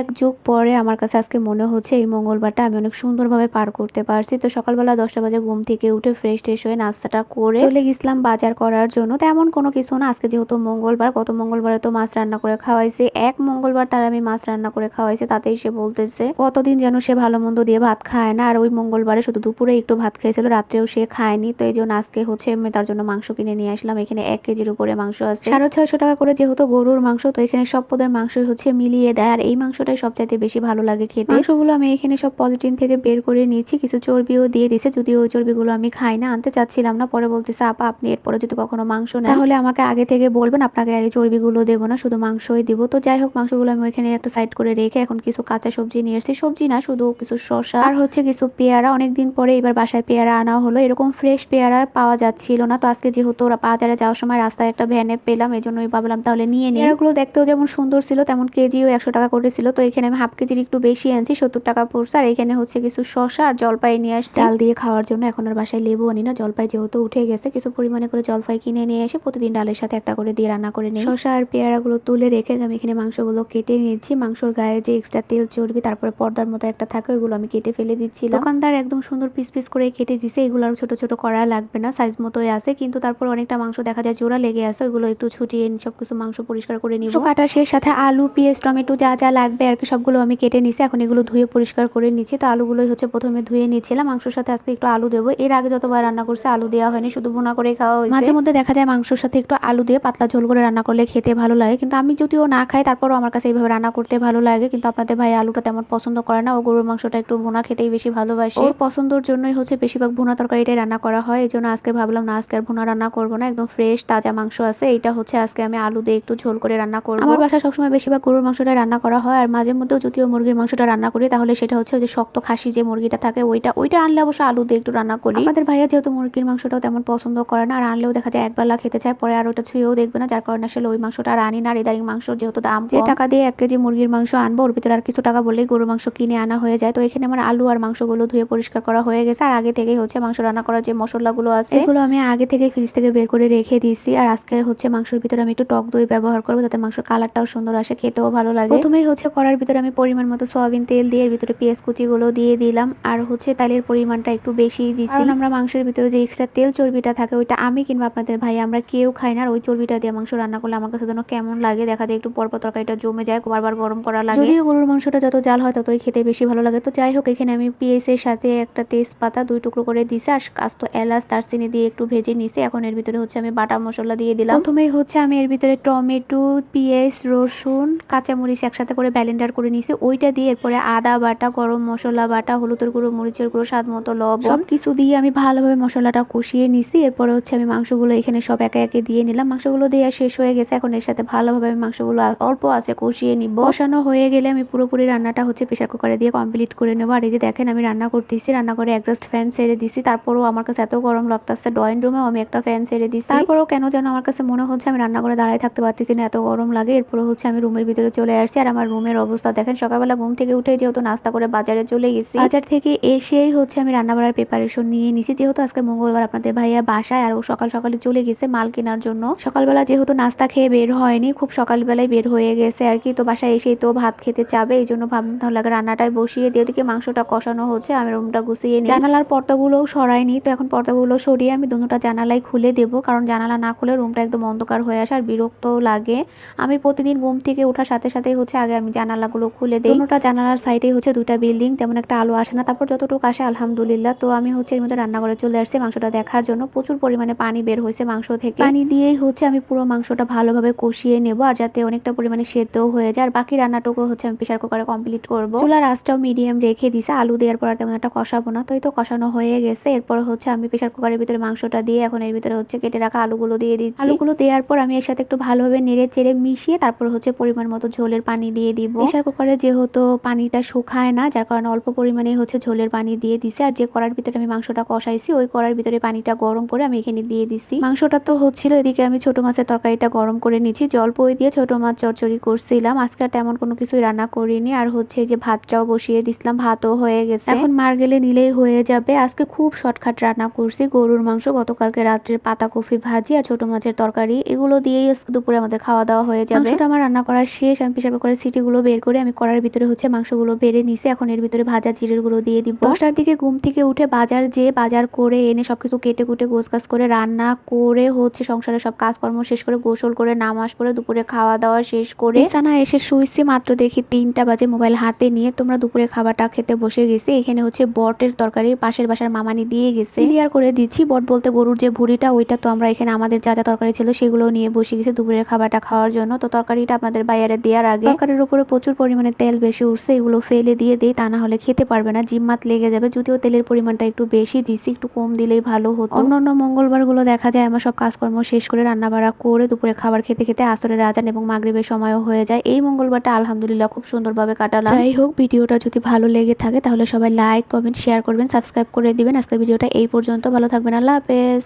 এক যুগ পরে আমার কাছে আজকে মনে হচ্ছে এই মঙ্গলবারটা আমি অনেক সুন্দরভাবে পার করতে পারছি। তো সকালবেলা দশটা বাজে ঘুম থেকে উঠে ফ্রেশ ট্রেশ হয়ে নাস্তাটা করে চলে গেছিলাম বাজার করার জন্য। তেমন কোনো কিছু না, আজকে যেহেতু মঙ্গলবার, গত মঙ্গলবারে তো মাছ রান্না করে খাওয়াইছে। এক মঙ্গলবার তার আমি মাছ রান্না করে খাওয়াইছে, তাতেই সে বলতেছে, কতদিন যেন সে ভালো মন্দ দিয়ে ভাত খায় না, আর ওই মঙ্গলবারে শুধু দুপুরে একটু ভাত খেয়েছিল, রাত্রেও সে খায়নি। তো এই জন্য আজকে হচ্ছে আমি তার জন্য মাংস কিনে নিয়ে আসলাম। এখানে এক কেজির উপরে মাংস আছে। সাড়ে ছয়শো টাকা করে যেহেতু গরুর মাংস, তো এখানে সব পদের মাংস হচ্ছে মিলিয়ে দেয়। আর এই মাংসটাই সবচাইতে বেশি ভালো লাগে খেতে। মাংসগুলো আমি এখানে সব পলিটিন থেকে বের করে নিয়েছি কিছু চর্বিও দিয়ে দিছে। যদিও ওই চর্বিগুলো আমি খাই না আনতে চাচ্ছিলাম না। পরে বলতেছে আপা আপনি এরপরে যদি কখনো মাংস নেন তাহলে আমাকে আগে থেকে বলবেন আপনাকে আর এই চর্বিগুলো দেবো না শুধু মাংসই দিব। তো যাই হোক মাংসগুলো আমি ওইখানে একটা সাইড করে রেখে এখন কিছু কাঁচা সবজি নিয়ে এসেছি সবজি না শুধু কিছু শসা আর হচ্ছে কিছু পেয়ারা। অনেকদিন পরে এবার বাসায় পেয়ারা আনা হলো। এরকম ফ্রেশ পেয়ারা পাওয়া যাচ্ছিল না। তো আজকে যেহেতু ওরা বাজারে যাওয়ার সময় রাস্তায় একটা ভ্যানে পেলাম এই জন্যই ভাবলাম তাহলে নিয়ে নিই। পেয়ারাগুলো দেখতেও যেমন সুন্দর ছিল তেমন কেজিও একশো টাকা করেছিল তো এখানে আমি হাফ কেজির একটু বেশি আনছি সত্তর টাকা পড়ছে। আর এখানে হচ্ছে কিছু শসা আর জলপাই নিয়ে আসছি। চাল দিয়ে খাওয়ার জন্য এখন আর বাসায় লেবু আনি না জলপাই যেহেতু উঠে গেছে কিছু পরিমাণে করে জলপাই কিনে নিয়ে এসে প্রতিদিন ডালের সাথে একটা করে দিয়ে রান্না করে নিই। শসা আর পেয়ারাগুলো তুলে রেখে আমি এখানে মাংসগুলো কেটে নিয়েছি। মাংসর গায়ে যে এক্সট্রা তেল চর্বি তারপরে পর্দার মতো একটা থাকে ওইগুলো আমি কেটে ফেলে দিচ্ছি দোকানদার একদম সুন্দর পিস পিস করে কেটে দিছে এগুলো আর ছোট ছোট করা লাগবে না সাইজ মতোই আছে কিন্তু তারপর অনেকটা মাংস দেখা যায় জোড়া লেগে আছে ওইগুলো একটু ছুটিয়ে সবকিছু মাংস পরিষ্কার করে নিব। কাটার শেষ সাথে আলু পেঁয়াজ টমেটো যা যা লাগবে আর কি সবগুলো আমি কেটে নিছি। এখন এগুলো ধুয়ে পরিষ্কার করে নিচ্ছি। তো আলুগুলোই হচ্ছে প্রথমে ধুয়ে নিয়েছিলাম মাংসর সাথে আজকে একটু আলু দেবো। এর আগে যতবার রান্না করছে আলু দেওয়া হয়নি শুধু ভুনা করে খাওয়া হয়েছে। মাঝে মধ্যে দেখা যায় মাংসর সাথে একটু আলু দিয়ে পাতলা ঝোল করে রান্না করলে খেতে ভালো লাগে। কিন্তু আমি যদিও না খাই তারপরও আমার কাছে এইভাবে রান্না করতে ভালো লাগে। কিন্তু আপনাদের ভাই আলুটা তেমন পছন্দ করে না। ও গরুর মাংসটা একটু ভুনা খেতেই বেশি ভালোবাসে। ওর পছন্দর জন্যই হচ্ছে বেশিরভাগ ভুনা তরকারিটাই রান্না করা হয়। এই জন্য আজকে ভাবলাম না আজকে আর ভুনা রান্না করব না। একদম ফ্রেশ তাজা মাংস আছে। এইটা হচ্ছে আজকে আমি আলু দিয়ে একটু ঝোল করে রান্না করব। আমার বাসায় সবসময় বেশিরভাগ গরুর মাংসটা রান্না করা হয়। আর মাঝে মধ্যেও যদিও মুরগির মাংসটা রান্না করি তাহলে সেটা হচ্ছে ওই যে শক্ত খাসি যে মুরগিটা থাকে ওইটা ওইটা আনলে অবশ্য আলু দিয়ে একটু রান্না করি। আমাদের ভাইয়া যেহেতু মুরগির মাংসটাও তেমন পছন্দ করে না আর আনলেও দেখা যায় একবেলা খেতে চায় পরে আর ওটা ছুঁয়েও দেখবে না যার কারণে আসলে ওই মাংসটা আর আনি না আর ইদারিং মাংস যেহেতু দাম যে টাকা দিয়ে এক কেজি মুরগির মাংস আনব ওর ভিতরে আর কিছু টাকা বললেই গরুর মাংস কিনে আনা হয়ে যায়। তো এখানে আমার আলু আর মাংসগুলো ধুয়ে পরিষ্কার করা হয়ে গেছে আর আগে থেকেই হচ্ছে মাংস রান্না করার যে মশলাগুলো আছে এগুলো আমি আগে থেকে ফ্রিজ থেকে বের করে রেখে দিয়েছি আর আজকে হচ্ছে মাংসের ভিতরে আমি একটু টক দই ব্যবহার করব যাতে মাংসের কালারটাও সুন্দর আসে খেতেও ভালো লাগে। প্রথমেই হচ্ছে করার ভিতরে আমি পরিমাণ মতো সয়াবিন তেল দিয়ে এর ভিতরে পেঁয়াজ কুচিগুলো দিয়ে দিলাম। আর হচ্ছে তেলের পরিমাণটা একটু বেশি দিছি। কারণ আমরা মাংসের ভিতরে যে এক্সট্রা তেল চর্বিটা থাকে ওইটা আমি কিংবা আপনাদের ভাই। আমরা কেউ খাই না আর ওই চর্বিটা দিয়ে মাংস রান্না করলে আমার কাছে যেন কেমন লাগে। দেখা যায় একটু পরপর তরকারিটা জমে যায় বারবার গরম করা লাগে। যদিও গরুর মাংসটা যত জাল হয় ততই খেতে বেশি ভালো লাগে। তো যাই হোক এখানে আমি পেঁয়াজের সাথে একটা তেজপাতা দুই টুকরো করে দিছি। আর কাস্ত এলাচ দারচিনি দিয়ে একটু ভেজে নিছি। এখন এর ভিতরে হচ্ছে আমি বাটা মশলা দিয়ে দিলাম। প্রথমেই হচ্ছে আমি এর ভিতরে টমেটো পেঁয়াজ রসুন কাঁচামরিচ একসাথে করে ব্যালেন্ডার করে নিছি ওইটা দিয়ে এরপরে আদা বাটা, গরম মশলা বাটা, হলুদের গুঁড়ো, মরিচের গুঁড়ো, স্বাদ মতো লবণ। সব কিছু দিয়ে আমি ভালোভাবে মশলাটা কষিয়ে নিছি। এরপরে হচ্ছে আমি মাংসগুলো এখানে সব একে একে দিয়ে নিলাম। মাংসগুলো দেওয়া শেষ হয়ে গেছে। এখন এর সাথে ভালোভাবে আমি মাংসগুলো অল্প আছে কষিয়ে নিব। বসানো হয়ে গেলে আমি পুরোপুরি রান্নাটা হচ্ছে প্রেশার কুকারে দিয়ে কমপ্লিট করে নেব। আর এই যে দেখেন আমি রান্না করতেছি। রান্না করে একজাস্ট ফ্যান ছেড়ে দিছি। তারপরও আমার কাছে এত গরম লাগতেছে ড্রয়িং রুমেও আমি একটা ফ্যান ছেড়ে দিছি। তারপরও কেন যেন আমার কাছে মনে হচ্ছে আমি রান্না করে দাঁড়ায় থাকতে পারতেছি না। এত গরম লাগে। এরপরে হচ্ছে আমি রুমের ভিতরে চলে আসছি। আর আমার রুমের অবস্থা। দেখেন, সকালবেলা ঘুম থেকে উঠে যেহেতু নাস্তা করে বাজারে চলে গেছি, বাজার থেকে এসেই হচ্ছে আমি রান্না বাড়ার প্রিপারেশন নিয়ে নিছি। যেহেতু আজকে মঙ্গলবার আপনাদের ভাইয়া বাসায় আর ও সকাল সকালে চলে গেছে মাল কেনার জন্য। সকালবেলা যেহেতু নাস্তা খেয়ে বের হয়নি, খুব সকালবেলায় বের হয়ে গেছে আর কি। তো বাসায় এসেই তো ভাত খেতে চাবে, এই জন্য ভাবলাম তাহলে আগে রান্নাটাই বসিয়ে দিয়ে ওদিকে মাংসটা কষানো হচ্ছে, আমি রুমটা গুছিয়ে নিই। জানালার পর্দাগুলোও সরাইনি, তো এখন পর্দাগুলো সরিয়ে আমি দুটোটা জানালাই খুলে দেবো। কারণ জানালা না খুলে রুমটা একদম অন্ধকার হয়ে আসে আর বিরক্ত লাগে। আমি প্রতিদিন ঘুম থেকে ওঠার সাথে সাথে হচ্ছে আগে আমি জানালাগুলো খুলে দিই। দুটোটা জানালার সাইডে হচ্ছে দুটা বিল্ডিং তেমন একটা আলো আসে না। তারপর যতটুকু আসে আলহামদুলিল্লাহ। তো আমি হচ্ছে এর মধ্যে রান্নাঘরে চলে আসছি মাংসটা দেখার জন্য। প্রচুর পরিমাণে পানি বের হয়েছে মাংস থেকে। পানি দিয়েই হচ্ছে আমি পুরো মাংসটা ভালোভাবে কষিয়ে নেব আর যাতে অনেকটা পরিমাণে সেদ্ধও হয়ে যায়। আর বাকি রান্নাটুকু হচ্ছে আমি প্রেশার কুকারে কমপ্লিট করব। চুলার আঁচটাও মিডিয়াম রেখে দিছে। আলু দেওয়ার পর আর তেমন একটা কষাবো না। তো এই তো কষানো হয়ে গেছে। এরপর হচ্ছে আমি প্রেশার কুকারের ভিতরে মাংসটা দিয়ে এখন এর ভিতরে হচ্ছে কেটে রাখা আলুগুলো দিয়ে দিচ্ছি। আলুগুলো দেওয়ার পর আমি এর সাথে একটু ভালোভাবে নেড়ে চেড়ে মিশিয়ে তারপর হচ্ছে পরিমাণ মতো ঝোলের পানি দিয়ে দিব। প্রেশার কুকারে যেহেতু পানিটা শুকায় না যার কারণে অল্প পরিমাণে হচ্ছে ঝোলের পানি দিয়ে দিছি। আর যে কড়ার ভিতরে আমি মাংসটা কষাইছি ওই কড়ার ভিতরে পানিটা গরম করে আমি এখানে দিয়ে দিছি। মাংসটা তো হচ্ছিল এদিকে আমি ছোট মাছের তরকারিটা গরম করে নিয়েছি। জল পই দিয়ে ছোট মাছ চরচড়ি করছিলাম। আজকে তেমন কোনো কিছুই রান্না করিনি। আর হচ্ছে যে ভাতটাও বসিয়ে দিছিলাম ভাতও হয়ে গেছে। এখন মার গেলে নিলেই হয়ে যাবে। আজকে খুব শর্টকাট রান্না করছি গরুর মাংস গতকালকে রাত্রে পাতা কফি ভাজি আর ছোট মাছের তরকারি। এগুলো দিয়েই আজকে দুপুরে আমাদের খাওয়া দাওয়া হয়ে যাবে। আমার রান্না করা শেষ। আমি প্রেশার কুকারের সিটিগুলো বের করে আমি কড়ার ভিতরে হচ্ছে মাংসগুলো বেড়ে নিছি। এখন এর ভিতরে ভাজা জিরের গুঁড়ো দিয়ে দিব। দশটার দিকে ঘুম থেকে উঠে বাজার যে বাজার করে এনে সবকিছু কেটে কুটে গোছ কাজ করে রান্না করে হচ্ছে সংসারে সব কাজকর্ম শেষ করে গোসল করে নামাজ পড়ে দুপুরে খাওয়া দাওয়া শেষ করে বিছানা এসে শুইছি মাত্র দেখি তিনটা বাজে মোবাইল হাতে নিয়ে তোমরা দুপুরে খাবারটা খেতে বসে গেছি। এখানে হচ্ছে বটের তরকারি পাশের বাসার মামানি দিয়ে গেছে। ক্লিয়ার করে দিচ্ছি, বট বলতে গরুর যে ভুড়িটা ওইটা তো আমরা এখানে আমাদের যা যা তরকারি ছিল সেগুলো নিয়ে বসে গেছি দুপুরের খাবারটা খাওয়ার জন্য। তো তরকারিটা আপনাদের বাইরে দেওয়ার আগে তরকারির উপরে প্রচুর পরিমাণে তেল বেশি উঠছে, এগুলো ফেলে দিয়ে দেই তা না হলে খেতে পারবে না। জিম্মাত লেগে যাবে, যদিও তেলের পরিমাণটা একটু বেশি দিছি, একটু কম দিলেই ভালো হতো। অন্য অন্য মঙ্গলবারগুলো দেখা যায়, আমার সব কাজকর্ম শেষ করে রান্না বাড়া করে দুপুরে খাবার খেতে খেতে আসরের আজান এবং মাগরিবের সময়ও হয়ে যায়। এই মঙ্গলবারটা আলহামদুলিল্লাহ খুব সুন্দরভাবে কাটালাম। যাই হোক, ভিডিওটা যদি ভালো লেগে থাকে, তাহলে সবাই লাইক কমেন্ট শেয়ার করবেন সাবস্ক্রাইব করে দিবেন। আজকের ভিডিওটা এই পর্যন্ত, ভালো থাকবেন, আল্লাহ হাফেজ।